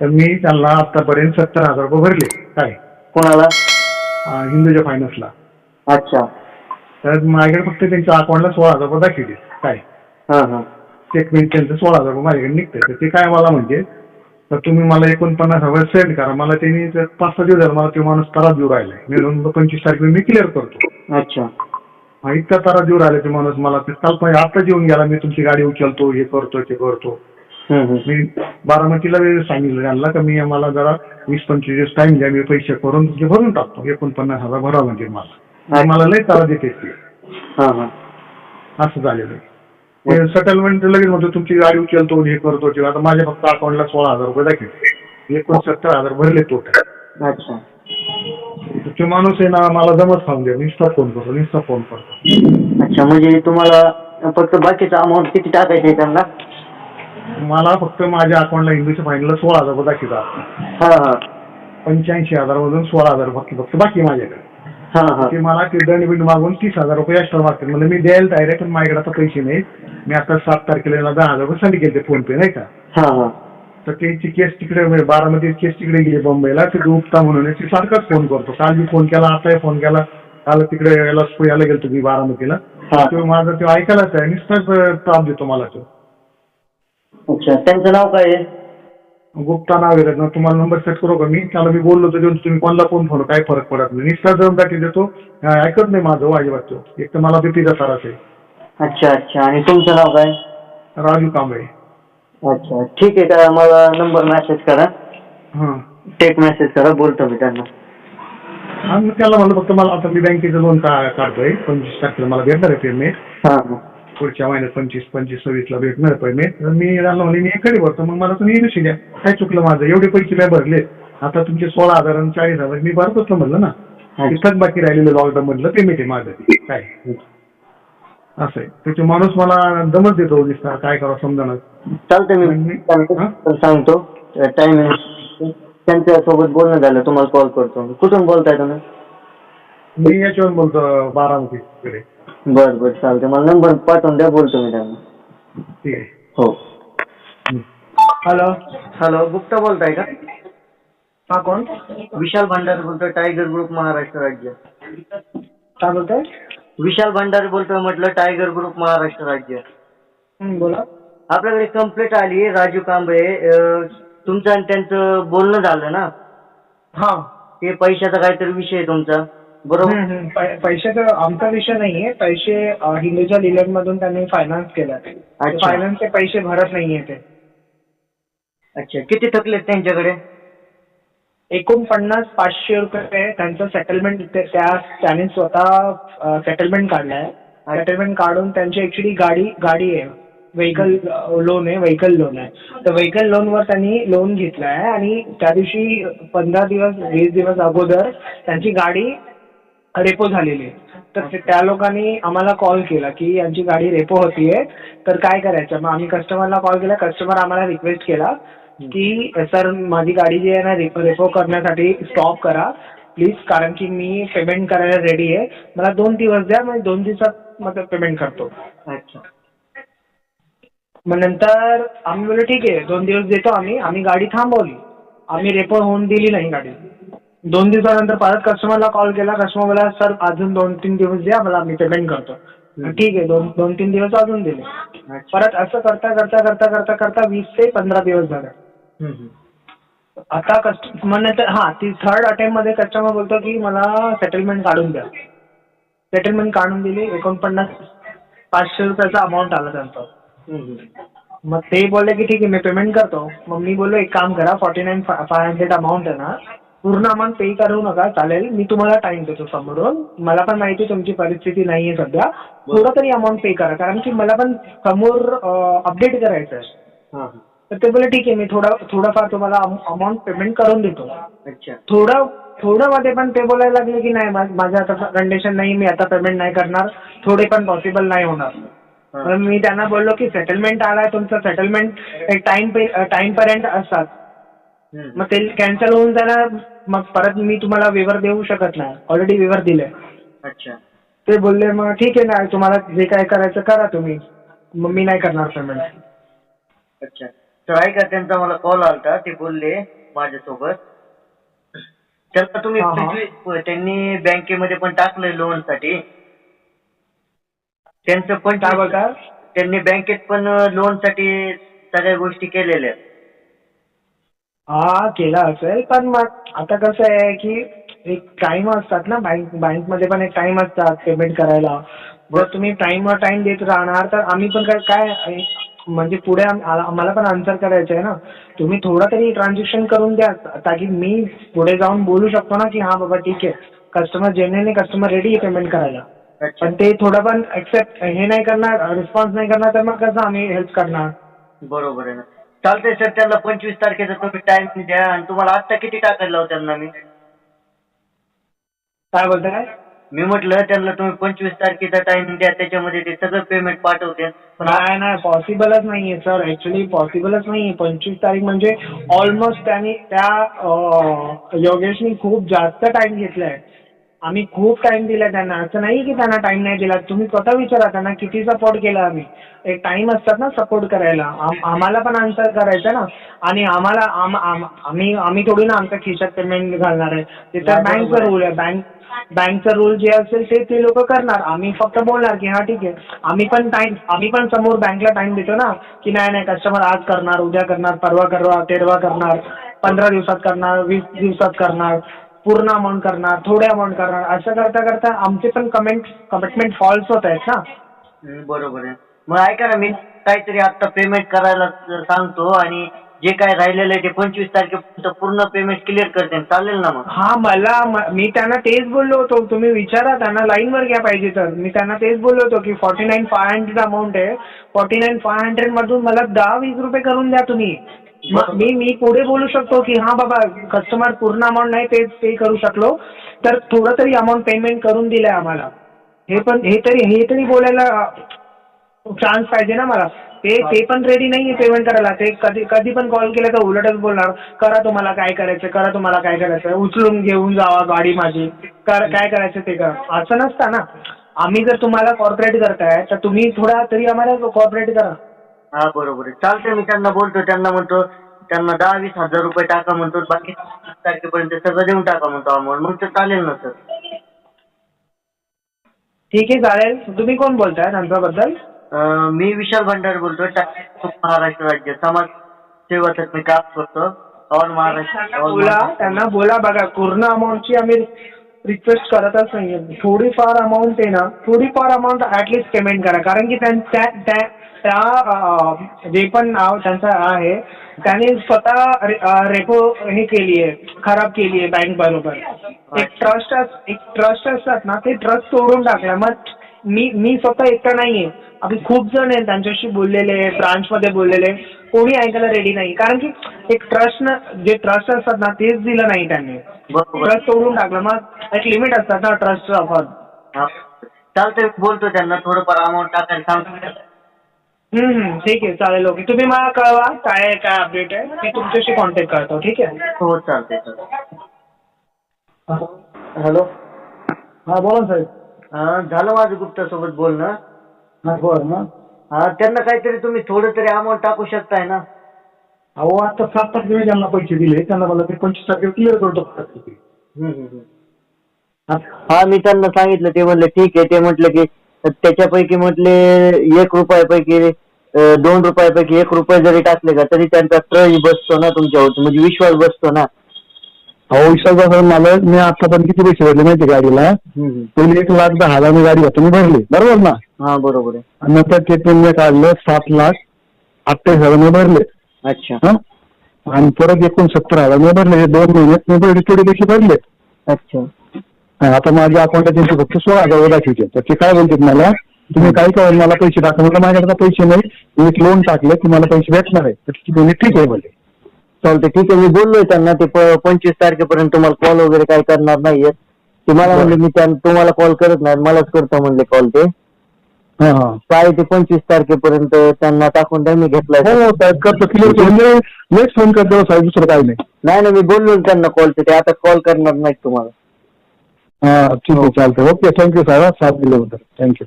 तर मी त्यांना आतापर्यंत सत्तर हजार रुपये भरले. काय? कोणाला? अं, हिंदूच्या फायनान्सला अच्छा. तर माझ्याकडे फक्त त्यांच्या अकाउंटला सोळा हजार रुपये दाखवले काय? हा हा. स्टेटमेंट त्यांचं सोळा हजार रुपये माझ्याकडे निघतंय. तर ते काय मला म्हणजे तर तुम्ही मला एकोणपन्नास हजार सेंड करा. मला त्यांनी जर पाच सहा दिवस झाले मला तो माणूस तारा देऊ राहिलाय. मी पंचवीस तारखेला मी क्लिअर करतो. अच्छा. हा इतका तारा देऊ राहिले ते माणूस मला. ते काल पण आता येऊन गेला मी तुमची गाडी उचलतो हे करतो ते करतो. मी बारामतीला वेळ सांगितलं त्यांना का मी मला जरा वीस पंचवीस दिवस टाइम द्या मी पैसे करून तुझे भरून टाकतो एकोणपन्नास हजार भरा म्हणजे मला. मला लय तारा देते हा हा. असं झालेलं सेटलमेंट लगेच म्हणतो तुमची गाडी उचलतो हे करतो आता माझ्या फक्त अकाउंटला सोळा हजार रुपये दाखवले एकोणसत्तर हजार भरले टोटल अच्छा. ते माणूस आहे ना मला जमत खाऊन द्या नुसता फोन करतो नुसता फोन करतो. अच्छा म्हणजे तुम्हाला फक्त बाकीचा अमाऊंट किती टाकायचं त्यांना? मला फक्त माझ्या अकाउंटला इंग्लिश फायनलला सोळा हजार रुपये हा हा. पंच्याऐंशी हजार मधून सोळा हजार फक्त फक्त बाकी माझ्याकडे. हा हा. ते मला ते दंड बिंड मागून तीस हजार रुपये एक्स्ट्रा मागतात. म्हणजे मी द्यायला तयार आहे पण माझ्याकडे आता पैसे नाहीत. मी आता सात तारखेला याला दहा हजार रुपये संधी केले फोन पे नाही का? हा हा. तर त्यांची केस तिकडे म्हणजे बारामती केस तिकडे गेली मुंबईला ते गुप्ता म्हणून आहे. ते सारखाच फोन करतो. काल मी फोन केला आताही फोन केला. काल तिकडे याला याला गेलतो मी बारामतीला. हा. तो माझा तो ऐकायलाच आहे नुसताच त्रास देतो मला तो. अच्छा त्यांचं नाव काय आहे? गुप्ता नाव आहे त्याचं. तुम्हाला नंबर सेट करू का मी? त्याला मी बोललो तर देऊन तुम्ही कोणाला फोन फोन काय फरक पडत नाही. नुसता जम दाखी देतो. अं, ऐकत नाही माझं हो अजिबात तो. एक तर मला बीपीचा त्रास आहे? अच्छा अच्छा. आणि तुमचं नाव काय? राजू कांबळे. अच्छा ठीक आहे. का मला नंबर मेसेज करा. हां. टेक मेसेज करा. बोलतो मी त्यांना. हा मी त्याला म्हणलं फक्त मला आता मी बँकेचं लोन का काढतोय. पंचवीस तारखेला मला भेटणार आहे पेमेंट हा हा. पुढच्या महिन्यात पंचवीस पंचवीस सव्वीसला भेटणार तर मी म्हणले मी एकडे भरतो मग मला तुम्ही येऊ द्या काय चुकलं माझं? एवढे पैसे काय भरले? आता तुमचे सोळा हजार आणि चाळीस हजार मी भरतोच ना म्हणलं ना. तिथंच बाकी राहिलेलं लॉकडाऊन मधलं पेमेंट आहे माझं. काय? असं आहे. त्याचे माणूस मला दमच देतो दिसता काय करावं समजा चालतंय मी. हा? सांगतो. टायमिंग त्यांच्यासोबत बोलणं झालं तुम्हाला कॉल करतो. कुठून बोलताय तुम्ही? मी याच्यावर बोलतो बारामतीकडे. बरं बरं चालतंय. मला नंबर पाठवून द्या बोलतो मी त्यांना. ठीक आहे. हो. हॅलो. हॅलो गुप्ता बोलताय का? हा कोण? विशाल भंडारे बोलतोय टायगर ग्रुप महाराष्ट्र राज्य. काय बोलताय? विशाल भंडारे बोलतोय म्हटलं टायगर ग्रुप महाराष्ट्र राज्य. बोला. आपल्याकडे कंप्लेंट आली राजू कांबळे. अं, तुमचं आणि त्यांचं बोलणं झालं ना? हा. ते पैशाचा काहीतरी विषय आहे तुमचा. बरोबर. पैशाचा आमचा विषय नाहीये. पैसे हिंदूच्या मधून त्यांनी फायनान्स केला. फायनान्सचे पैसे भरत नाहीये ते. अच्छा. किती थकलेत त्यांच्याकडे? एकोणपन्नास पाचशे रुपये त्यांचं सेटलमेंट त्या त्याने स्वतः सेटलमेंट काढलाय. सेटलमेंट काढून त्यांची ऍक्च्युली गाडी गाडी आहे. व्हेकल लोन आहे व्हेकल लोन आहे. तर व्हेकल लोनवर त्यांनी लोन घेतलाय आणि त्या दिवशी पंधरा दिवस वीस दिवस अगोदर त्यांची गाडी रेपो झालेली आहे तर त्या लोकांनी आम्हाला कॉल केला की यांची गाडी रेपो होतीये. तर काय करायचं? मग आम्ही कस्टमरला कॉल केला. कस्टमर आम्हाला रिक्वेस्ट केला की सर माझी गाडी जी आहे ना रेपो करण्यासाठी स्टॉप करा. प्लीज कारण की मी पेमेंट करायला रेडी आहे. मला दोन दिवस द्या मी दोन दिवसात मग पेमेंट करतो. अच्छा. मग नंतर आम्ही बोललो ठीक आहे दोन दिवस देतो आम्ही. आम्ही गाडी थांबवली. आम्ही रेपो होऊन दिली नाही गाडी. दोन दिवसानंतर परत कस्टमरला कॉल केला. कस्टमर बोला सर अजून दोन तीन दिवस द्या मला मी पेमेंट करतो. ठीक आहे दोन दोन तीन दिवस अजून दिले. परत असं करता करता करता करता करता वीस ते पंधरा दिवस झाले. आता कस्टमर नंतर हा ती थर्ड अटेम्प्टमध्ये कस्टमर बोलतो की मला सेटलमेंट काढून द्या. सेटलमेंट काढून दिली एकोणपन्नास पाचशे रुपयाचा अमाऊंट आला त्यांचा. मग ते बोलले की ठीक आहे मी पेमेंट करतो. मग मी बोललो एक काम करा forty nine five hundred amount आहे ना पूर्ण अमाऊंट पे करू नका चालेल. मी तुम्हाला टाइम देतो समोरून. मला पण माहिती तुमची परिस्थिती नाही आहे सध्या थोडं तरी अमाऊंट पे करा. कारण की मला पण समोर अपडेट करायचं आहे. तर ते बोलले ठीक आहे मी थोडा थोडाफार तुम्हाला अमाऊंट पेमेंट करून देतो. अच्छा. थोडं थोडं मध्ये पण ते बोलायला लागले की नाही माझं आता कंडिशन नाही मी आता पेमेंट नाही करणार. थोडे पण पॉसिबल नाही होणार. मी त्यांना बोललो की सेटलमेंट आलाय तुमचं सेटलमेंट एक टाइम टाइम पर्यंत असतात. मग ते कॅन्सल होऊन जाणार. मग परत मी तुम्हाला वेवर देऊ शकत नाही. ऑलरेडी वेवर दिले अच्छा. ते बोलले मग ठीक आहे ना तुम्हाला जे काय करायचं करा तुम्ही. मग मी नाही करणार पेमेंट अच्छा. तर ऐका त्यांचा मला कॉल आलता. ते बोलले माझ्यासोबत. त्यांना तुम्ही हा, हा. त्यांनी बँकेमध्ये पण टाकलंय लोनसाठी. त्यांचं पण काय बोलतात त्यांनी बँकेत पण लोनसाठी सगळ्या गोष्टी केलेल्या आहेत. हा केला असेल. पण मग आता कसं आहे की एक टाइम असतात ना बँक बँकमध्ये पण एक टाइम असतात पेमेंट करायला. जर तुम्ही टाइमवर टाइम देत राहणार तर आम्ही पण काय काय म्हणजे पुढे आम्हाला पण आन्सर करायचं आहे ना. तुम्ही थोडं तरी ट्रान्झॅक्शन करून द्या ताकी मी पुढे जाऊन बोलू शकतो ना की हा बाबा ठीक आहे. कस्टमर जेन्युअनली कस्टमर रेडी आहे पेमेंट करायला. पण ते थोडं पण एक्सेप्ट हे नाही करणार रिस्पॉन्स नाही करणार तर मग कसं आम्ही हेल्प करणार? बरोबर आहे ना. चालतंय सर त्यांना पंचवीस तारखेचा तुम्ही टाइम द्या आणि तुम्हाला आत्ता किती टाकायला लावू त्यांना मी? काय बोलताय? मी म्हटलं त्यांना तुम्ही पंचवीस तारखेचा टाइम द्या त्याच्यामध्ये ते सगळं पेमेंट पाठवते. पण नाही नाही पॉसिबलच नाहीये सर ऍक्च्युली पॉसिबलच नाहीये. पंचवीस तारीख म्हणजे ऑलमोस्ट त्यांनी त्या अं, योगेशनी खूप जास्त टाइम घेतलाय. आम्ही खूप टाइम दिलाय त्यांना. असं नाही की त्यांना टाइम नाही दिला. तुम्ही स्वतः विचारा त्यांना किती सपोर्ट केला आम्ही. एक टाइम असतात ना सपोर्ट करायला. आम- आम्हाला पण आन्सर करायचं ना. आणि आम्हाला आम- आम- आम्ही आम्ही थोडी ना आमच्या खिशात पेमेंट घालणार आहे. ते तर बँकचा. रूल आहे. बँक बँकचा रूल जे असेल ते ते लोक करणार. आम्ही फक्त बोलणार की हा ठीक आहे. आम्ही पण टाइम आम्ही पण समोर बँकला टाइम देतो ना. की नाही नाही कस्टमर आज करणार उद्या करणार परवा करवा तेरवा करणार पंधरा दिवसात करणार वीस दिवसात करणार. पूर्ण अमाऊंट करणार थोडे अमाऊंट करणार असं करता करता आमचे पण कमेंट कमिटमेंट फॉल्स होत आहेत ना? हम्म, बरोबर आहे. मग ऐका ना मी काहीतरी आता पेमेंट करायला सांगतो आणि जे काय राहिलेलं आहे ते पंचवीस तारखेपर्यंत पूर्ण पेमेंट क्लिअर करते चालेल ना मग? हा मला म- मी त्यांना तेच बोललो होतो. तुम्ही विचारा त्यांना लाईनवर घ्या पाहिजे तर. मी त्यांना तेच बोललो होतो की forty nine five hundred amount आहे. फॉर्टी नाईन फाय हंड्रेड मधून मला दहा वीस रुपये करून द्या तुम्ही. मग मी मी पुढे बोलू शकतो की हा बाबा कस्टमर पूर्ण अमाऊंट नाही पे पे करू शकलो. तर थोडं तरी अमाऊंट पेमेंट करून दिलंय आम्हाला. हे पण हे तरी हे तरी बोलायला चान्स पाहिजे ना मला. ते ते पण रेडी नाहीये पेमेंट करायला. ते कधी कधी पण कॉल केला तर उलटच बोलणार करा तुम्हाला काय करायचं करा तुम्हाला काय करायचं उचलून घेऊन जावा गाडी माझी. कर काय करायचं ते करा. असं नसतं ना. आम्ही जर तुम्हाला कॉर्पोरेट करताय तर तुम्ही थोडा तरी आम्हाला कॉर्पोरेट करा. हा बरोबर आहे. चालतंय मी त्यांना बोलतो. त्यांना म्हणतो त्यांना दहा वीस हजार रुपये टाका म्हणतो. बाकी तारखेपर्यंत सगळं देऊन टाका म्हणतो अमाऊंट मग ते चालेल ना सर? ठीक आहे चालेल. तुम्ही कोण बोलताय त्यांच्याबद्दल? मी विशाल भंडारे बोलतोय टाक- महाराष्ट्र राज्य. समाज सेवाचं मी काम करतो. ऑल महाराष्ट्र त्यांना all बोला महाराष्ट्र. त्यांना बोला बघा. पूर्ण अमाऊंटची आम्ही रिक्वेस्ट करतच नाहीये. थोडीफार अमाऊंट आहे ना थोडीफार अमाऊंट ऍटलिस्ट पेमेंट करा. कारण की त्यां- त्या जे पण नाव त्यांचं आहे त्याने स्वतः रेपो हे केली आहे खराब केली आहे बँक बरोबर. एक ट्रस्ट एक ट्रस्ट असतात ना ते ट्रस्ट तोडून टाकला. मग मी मी स्वतः एकटा नाहीये. आम्ही खूप जण आहेत त्यांच्याशी बोललेले ब्रांच मध्ये बोललेले. कोणी ऐकायला रेडी नाही. कारण की एक ट्रस्ट जे ट्रस्ट असतात ना तेच दिलं नाही त्यांनी. बरोबर. ट्रस्ट तोडून टाकलं. मग एक लिमिट असतात ना ट्रस्टचं आपण. हा. चालतंय बोलतो त्यांना. थोडंफार अमाऊंट टाकायला सांगतो. हम्म, हम्म, ठीक आहे. चालेल ओके. तुम्ही मला कळवा काय काय अपडेट आहे. मी तुमच्याशी कॉन्टॅक्ट करतो. ठीक आहे? हो चालतंय चालतंय. हॅलो. हा बोला ना साहेब. अं, झालं माझं गुप्ता सोबत बोलणं? हा बरं ना. हा त्यांना काहीतरी तुम्ही थोडं तरी अमाऊंट टाकू शकताय ना? अहो आता सात तारखेला मी त्यांना पैसे दिले त्यांना मला ते पंचवीस तारखेला क्लिअर करतो हम्म, हम्म, हम्म. हा मी त्यांना सांगितलं ते म्हणले ठीक आहे ते म्हटलं की त्याच्यापैकी म्हटले एक रुपयापैकी अं, दोन रुपयापैकी एक रुपये जरी टाकले का तरी त्यांचा ट्रस्ट बसतो ना तुमच्यावरती. म्हणजे विश्वास बसतो ना. अहो विश्वास मला. मी आतापर्यंत किती पैसे भरले माहिती गाडीला? पहिले एक लाख दहा हजार मी गाडी होतो मी भरले. बरोबर ना? हा बरोबर आहे. आणि नंतर ते त्यांनी काढलं सात लाख अठ्ठावीस हजार मी भरले. अच्छा. हा? आणि परत एकोणसत्तर हजार मी भरले. हे दोन महिन्यात मी भरले थोडे पैसे भरले. अच्छा. आणि आता माझ्या अकाउंटात त्यांचे फक्त सोळा हजार दाखवते. तर ते काय बोलतात मला? तुम्ही काय काय मला पैसे टाका. म्हटलं माझ्याकडे पैसे नाही. मी एक लोन टाकलं की मला पैसे भेटणार आहे. तर ती बोलली ठीक आहे बोलले. चालतंय ठीक आहे. मी बोललोय त्यांना ते पंचवीस तारखेपर्यंत तुम्हाला कॉल वगैरे काही करणार नाहीये ते मला म्हणले मी त्यां- तुम्हाला कॉल करत नाही मलाच करतो म्हणले कॉल ते. काय ते पंचवीस तारखेपर्यंत त्यांना टाकून द्या मी घेतलाय नेक्स्ट फोन करतो. साहेब दुसरं काही नाही. नाही ना मी बोललो त्यांना कॉल ते आता कॉल करणार नाहीत तुम्हाला. हा ठीक आहे चालतंय. ओके थँक्यू साहेब साथ दिल्याबद्दल. थँक्यू